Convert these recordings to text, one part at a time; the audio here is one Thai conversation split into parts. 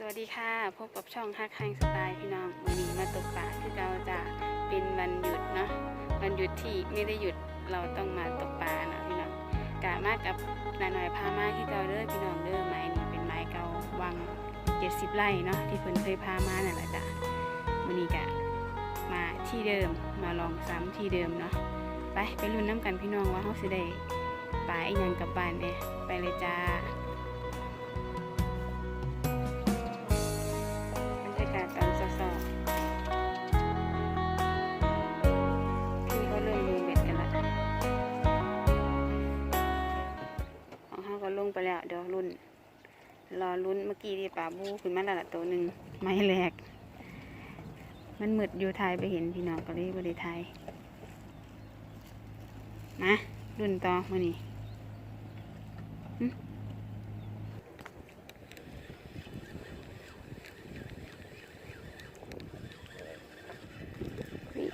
สวัสดีค่ะ พบกับช่องฮักแฮงสไตล์พี่น้องวันนี้มาตกปลาที่เราจะเป็นวันหยุดเนาะวันหยุดที่ไม่ได้หยุดเราต้องมาตกปลาเนาะพี่น้องกะมากับนาหน่อยพามาที่เราเด้อพี่น้องเด้อไม้นี่เป็นไม้เก่าวังเจ็ดสิบไร่เนาะที่เพิ่นเคยพามานั่นแหละจ้ะวันนี้กะมาที่เดิมมาลองซ้ำที่เดิมเนาะไปไปลุ้นน้ำกันพี่น้องว่าเขาสิได้ปลาอีหยังกับบ้านเนี่ยไปเลยจ้า รอลุ้นเมื่อกี้ที่ป่าบูขึ้นมาแล้วตัวหนึ่งไม้แรกมันมืดอยู่ไทยไปเห็นพี่น้องก็เลยบริไทยนะรุ่นต่อมาหนี่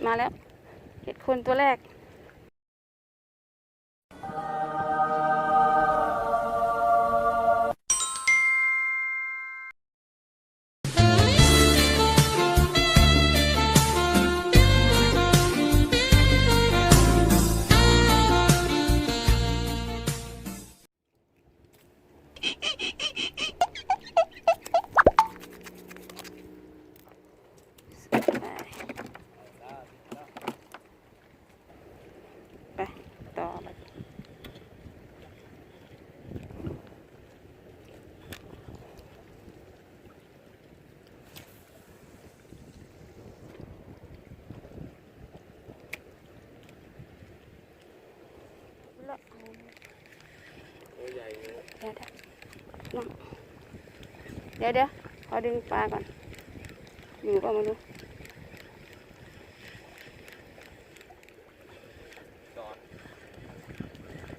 มาแล้วเห็ดคนตัวแรก เลยเดี๋ยวเดี๋ยวน้องเดี๋ยวเดี๋ยวขอดึงปลาก่อน อยู่ก็มาดูจอด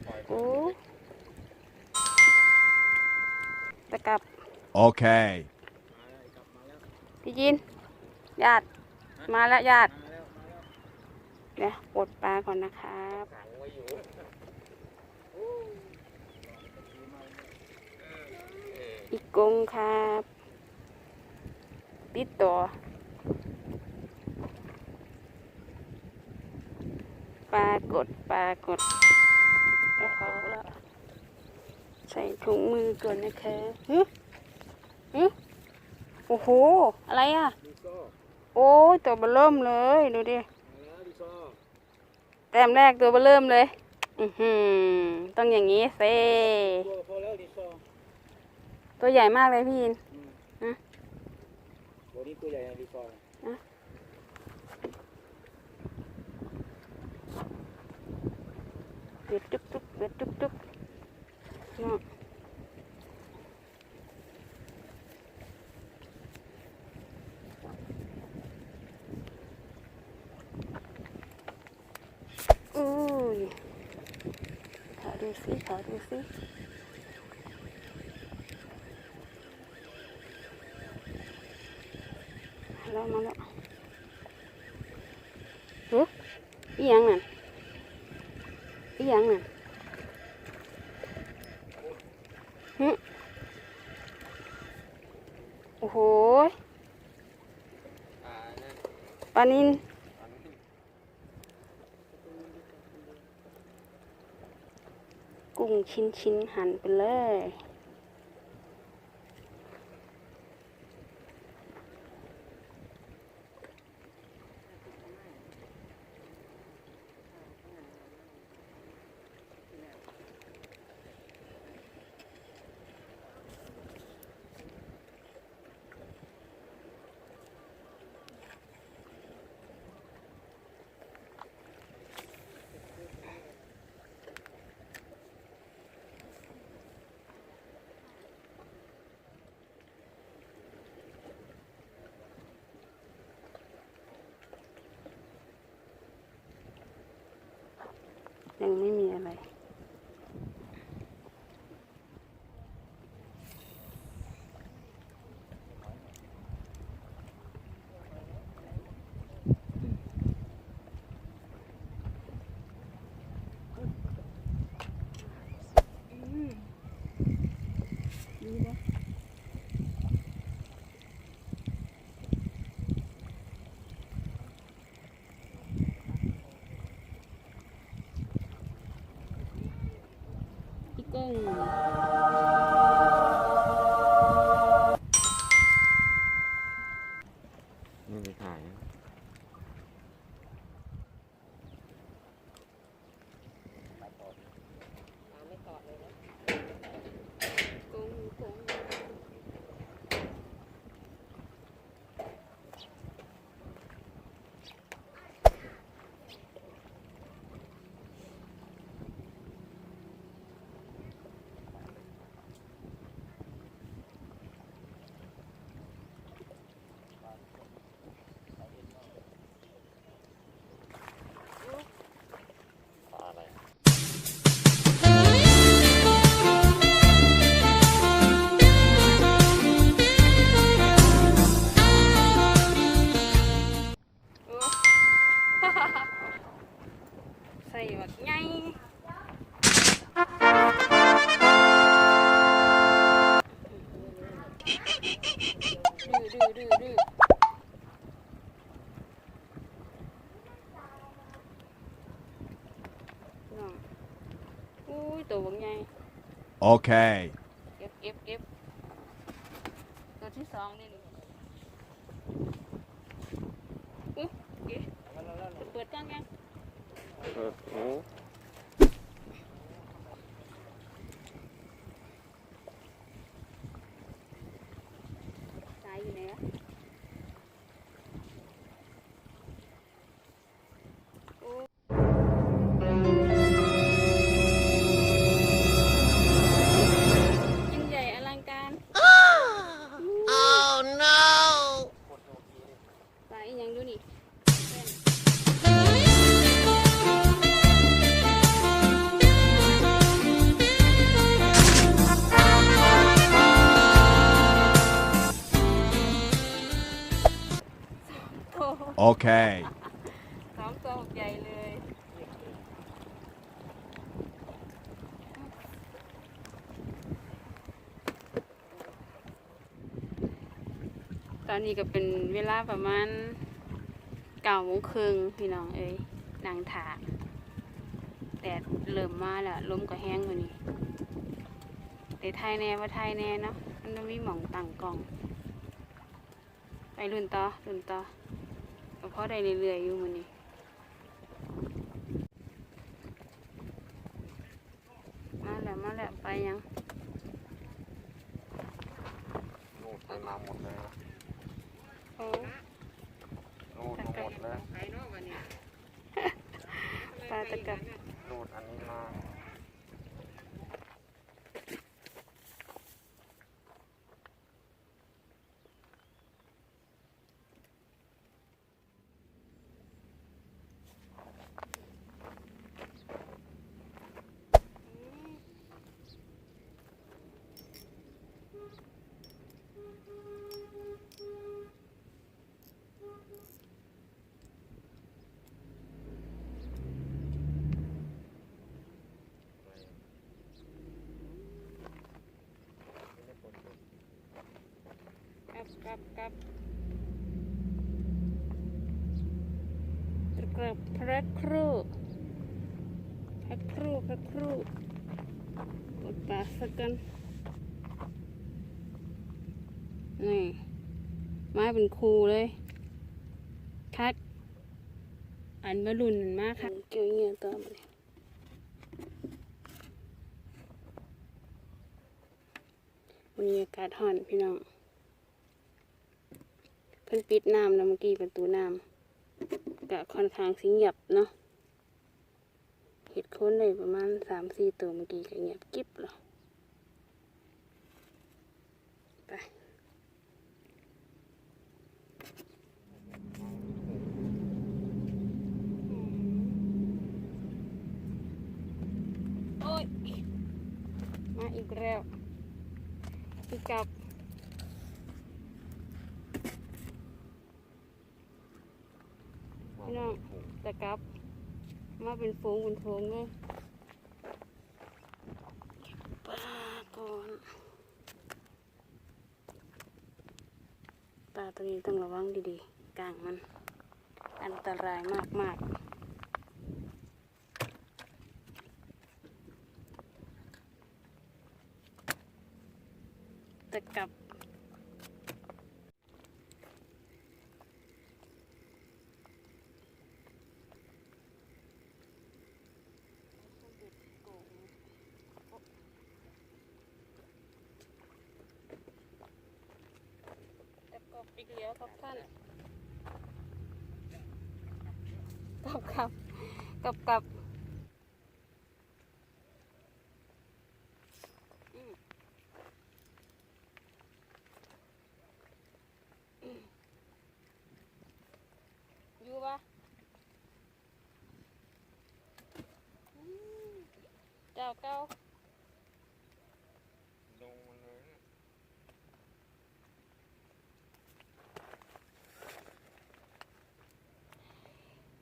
ปล่อยโอ้ตะกลับ Okay. มาแล้วกลับมาแล้วพี่ยิน ญาติ มาแล้วญาติมาแล้วมาแล้วเดี๋ยวปลดปลาก่อนนะครับ ขังไว้อยู่เออ อี กงครับติดต่อปลากดปลากดเอาเขาละใส่ถุงมือก่อนนะคะฮึฮึโอ้โห อะไรอะ โอ้ตัวเบอเริ่มเลย ดูดิ แต้มแรกตัวเบอเริ่มเลย อือหือต้องอย่างนี้เซตัวพอแล้วดิโซ่ ตัวใหญ่มากเลยพี่ยินอืมฮะตัวนี้ตัวใหญ่นะดิโซ่เบ็ดจุกจุกเบ็ดจุกจุกเนาะอุ้ยขอดูสิขอดูสิ มาแล้วมาแล้วเฮ้ยอีหยังนั่นอีหยังน่ะหึโอ้โหอ่านั่นปลานินกุ้งชิ้นชิ้นๆหั่นไปเลย ใส่บักไงดื้อดื้อดื้อน้องอุ้ยตัวบักไง Okay. เ Okay. สองตัวใหญ่เลย ตอนนี้ก็เป็นเวลาประมาณเก้าโมงครึ่งพี่น้องเอ้ยนางถาแดดเริ่มมาแล้วลมก็แห้งกว่านี้แต่ไทยแน่ว่าไทยแน่เนาะมันต้องมีหมองต่างกล่อง ไปรุ่นต่อรุ่นต่อ พอได้เรื่อยๆอยู่มันนี้มาแล้วมาแล้วไปยังนูดไปมาหมดเลยโอ้นูดมาหมดเลยปลาตะกับนูดอันนี้มา กับกับกับตะกับพระครูพระครูพระครูกดปลาสักกันนี่ไม้เป็นคูเลยคัดอันบรุนมากค่ะเกี่ยวเงี้ยต่อมาเลยวันนี้อากาศห่อนพี่น้องเพิ่นปิดน้ำแล้วเมื่อกี้ประตูน้ำก็ค่อนข้างสิเงียบเนาะเห็ดค้นได้ประมาณสามสี่ตัวเมื่อกี้ก็เงียบกิ๊บแล้วไปโอ้ยมาอีกแล้วอีกกับ พี่น้องต่กลับ มาเป็นฟงเป็นฟงเลยปลาก่อนปลาตัวนี้ต้องระวังดีๆกลางมัน อันตรายมากๆแต่กับ ตะกบอีกแล้วครับท่านกับกับ กับกับอืม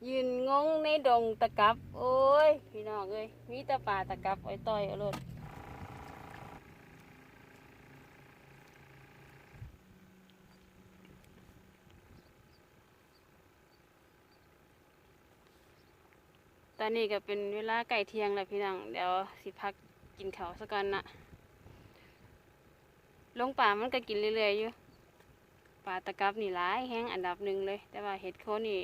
อื ดงตะกับ โอ้ย พี่น้องเอ้ยมีแต่ป่าตะกับไอ้อยต่อยอรดตอนนี้ก็เป็นเวลาไก่เที่ยงแล้วพี่น้องเดี๋ยวสิพักกินเขาสักกันนะลงป่ามันก็กินเรื่อยๆอยู่ป่าตะกับนี่ร้ายแห้งอันดับหนึ่งเลย แต่ว่าเห็ดโคนนี่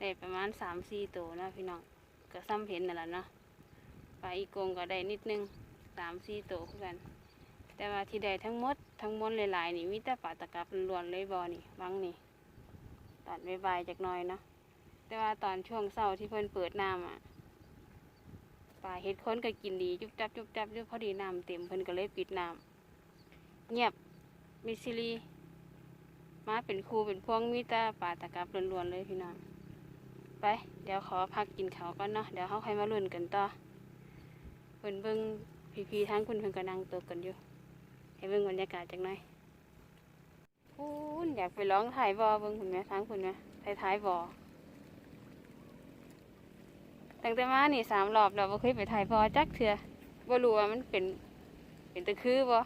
ได้ประมาณสามสี่ตัวนะพี่น้องก็ซ้ำเห็นนั่นแหละเนาะปลาอีกงก็ได้นิดนึงสามสี่ตัวคือกัน แต่ว่าที่ได้ทั้งหมดทั้งมวลหลายๆนี่มีแต่ปลาตะกับล้วนเลยบอนี่วังนี่ตอนบๆจากน้อยเนาะแต่ว่าตอนช่วงเช้าที่เพิ่นเปิดน้ำอะปลาเห็ดค้นก็กินดีจุบจับจุบจับอยู่พอดีน้ำเต็มเพิ่นก็เลยปิดน้ำเงียบมิซิลีมาเป็นครูเป็นพวงมีแต่ปลาตะกับล้วนๆเลยพี่น้อง ไป เดี๋ยวขอพักกินเขาก่อนเนาะ เดี๋ยวเขาใค่อยมาลุ้นกันต่อเพิ่นเบิ่งพี่ๆทั้งคุณเพิ่นก็นั่งตกกันอยู่ ให้เบิ่งบรรยากาศจังหน่อยพูนอยากไปร้องถ่ายบอเบิ่งคุณแม่ทั้งคุณแม่ถ่ายถ่ายบอตั้งแต่มานี่สามรอบแล้วบ่เคยไปถ่ายบอจักเถื่อบ่รู้ว่ามันเป็นเป็นตะคือบ่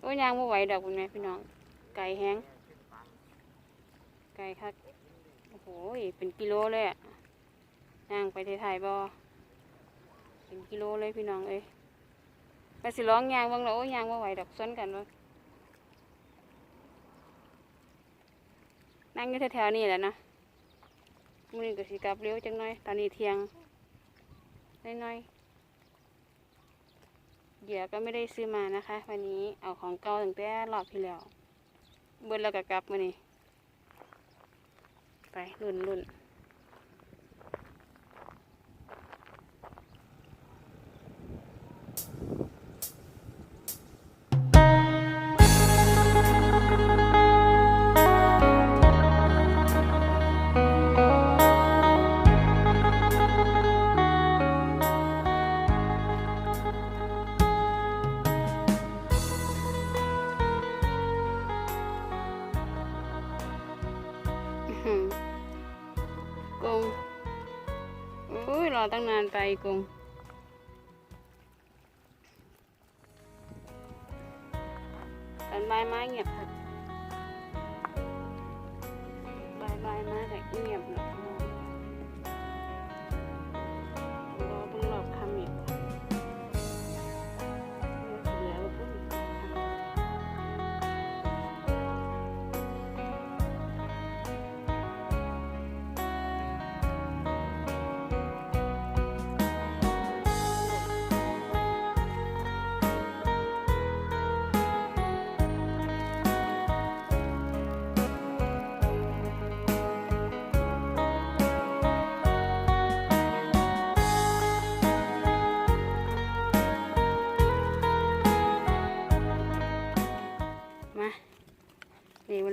โอ้ยางบ่ไหวดอกคุณแม่พี่น้อง ไก่แห้ง ไก่คักโอ้โหเป็นกิโลเลยอะย่างไปถ่ายบอเป็นกิโลเลยพี่น้องเอ้ยไปสิร้องยางบางแล้วโอ้ยางว่าไหวดอกซ้นกันว่านั่งอยู่แถวๆนี่แหละนะมือนี้ก็สิกลับเร็วจังหน่อย ตอนนี้เที่ยงน้อยๆเหยื่อก็ไม่ได้ซื้อมานะคะ วันนี้เอาของเก่าตั้งแต่รอบที่แล้ว เบิดแล้วก็กลับมานี่ ไปรุ่นรุ่น อุ้ยรอตั้งนานไปกงต้นบไม้เงียบค่ะบใบไม้แต่เงียบเลย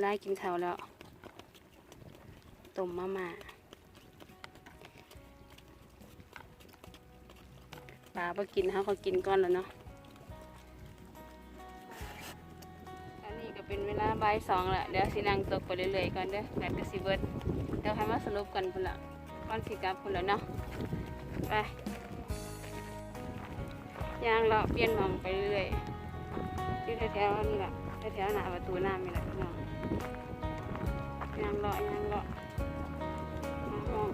เดี๋ยวเวลากินข้าวแล้วต้มมาม่าปลาพอกินเขาก็กินก่อนแล้วเนาะอันนี้ก็เป็นเวลาบ่ายสองแล้วเดี๋ยวสินั่งตกไปเรื่อยๆก่อนเด้อแบตก็สิเบิร์ดเดี๋ยวให้มาสรุปกันพุ่นละก่อนสิกลับพุ่นแล้วเนาะไปย่างเราเปลี่ยนหมองไปเรื่อยๆอยู่แถวๆนี่แหละแถวๆหน้าประตูหน้ำนี่แหละพี่น้อง ยางเลาะยางเลาะหาห้อง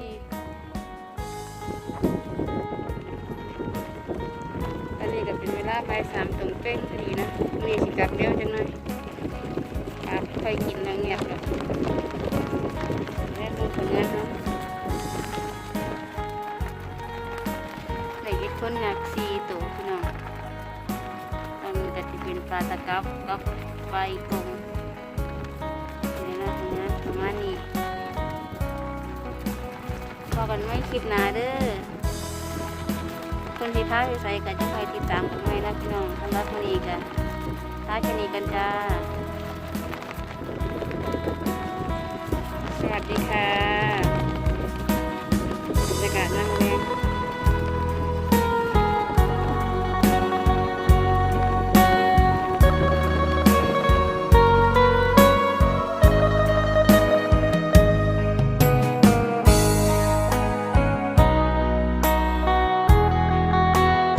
ดีๆอันนี้ก็เป็นเวลาบ่ายสามตรงเป๊ะพอดีนะวันนี้สิกลับเร็วจังหน่อยครับค่อยกินแล้วเงียบแล้วแล้วดูผลงานเนาะได้เห็ดคนหนักสี่ตัวพี่น้องตอนนี้ก็จะเป็นปลาตะกับกับปลาอีกงันประมาณนี้พอกันไม่คลิปหนาเด้อคนที่พาไปใส่กันจะคอยติดตามกันไว้นะพี่น้องสำหรับวันนี้กันท้าชนีกันจ้าสวัสดีค่ะบรรยากาศนั่ง